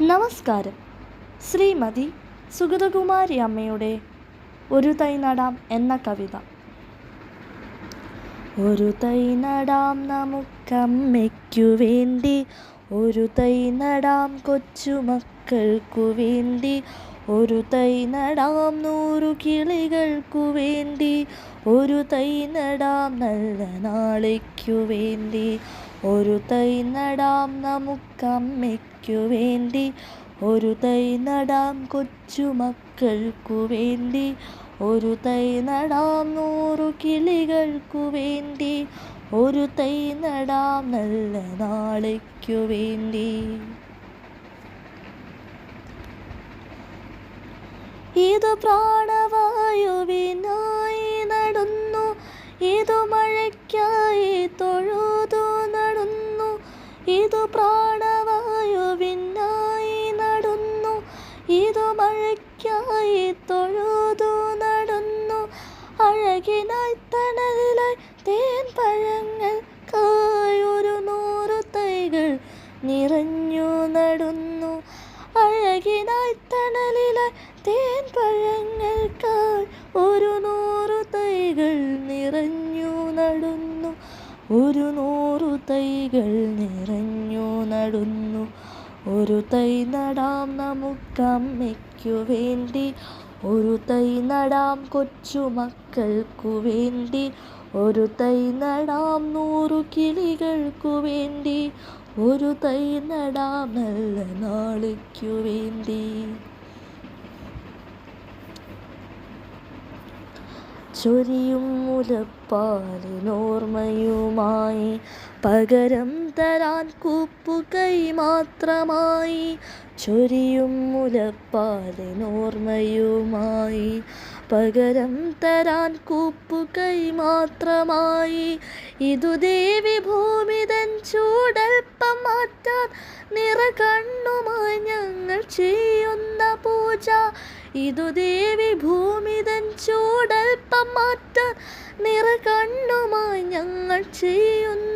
നമസ്കാരം. ശ്രീമതി സുഗതകുമാരി അമ്മയുടെ ഒരു തൈ നടാം എന്ന കവിത. ഒരു തൈ നടാം നമുക്കമ്മയ്ക്കു വേണ്ടി ഒരു തൈ നടാം കൊച്ചുമക്കൾക്കു വേണ്ടി ഒരു തൈ നടാം നൂറു കിളികൾക്കു വേണ്ടി ഒരു തൈ നടാം നല്ല നാളേക്കു വേണ്ടി. ഒരു തൈ നടാം നമുക്കമ്മയ്ക്കു വേണ്ടി. ഒരു തൈ നടാം കൊച്ചുമക്കൾക്കു വേണ്ടി. ഒരു തൈ നടാം നൂറു കിളികൾക്കു വേണ്ടി. ഒരു തൈ നടാം നല്ല നാളേക്കു വേണ്ടി. ഇത് പ്രാണവായുവിനായി നടന്നു. ഇതു മഴയ്ക്കായി പ്രാണവായുവിനായി നടന്നു. ഇതു മഴയ്ക്കായി തൊഴുതു നടന്നു. അഴകിനാൽ തണലായി തേൻ പഴങ്ങൾക്കായി ഒരു നൂറു തൈകൾ നിറഞ്ഞു നടന്നു. അഴകിനാൽ തണലിലായി തേൻ പഴങ്ങൾക്കായി ഒരു നൂറു തൈകൾ നിറഞ്ഞു നടന്നു. ഒരു നൂറു തൈകൾ നിറഞ്ഞു നടന്നു. ഒരു തൈ നടാം നമുക്കമ്മയ്ക്കു വേണ്ടി. ഒരു തൈ നടാം കൊച്ചുമക്കൾക്കു വേണ്ടി. ഒരു തൈ നടാം നൂറു കിളികൾക്കു വേണ്ടി. ഒരു തൈ നടാം നല്ല നാളേക്കു വേണ്ടി. ചൊരിയും മുലപ്പാലിനോർമ്മയുമായി. പകരം തരാൻ കൂപ്പുകൈ മാത്രമായി ചൊരിയും മുലപ്പാലിനോർമ്മയുമായി. പകരം തരാൻ കൂപ്പുകൈ മാത്രമായി ഇതു ദേവി ഭൂമിതൻ ചൂടൽപ്പം മാറ്റാൻ നിറ കണ്ണുമായി ഞങ്ങൾ ചെയ്യുന്ന പൂജ. ഇതു ദേവി ഭൂമിതൻ ചൂടൽപ്പം മാറ്റാൻ നിറ കണ്ണുമായി ഞങ്ങൾ ചെയ്യുന്ന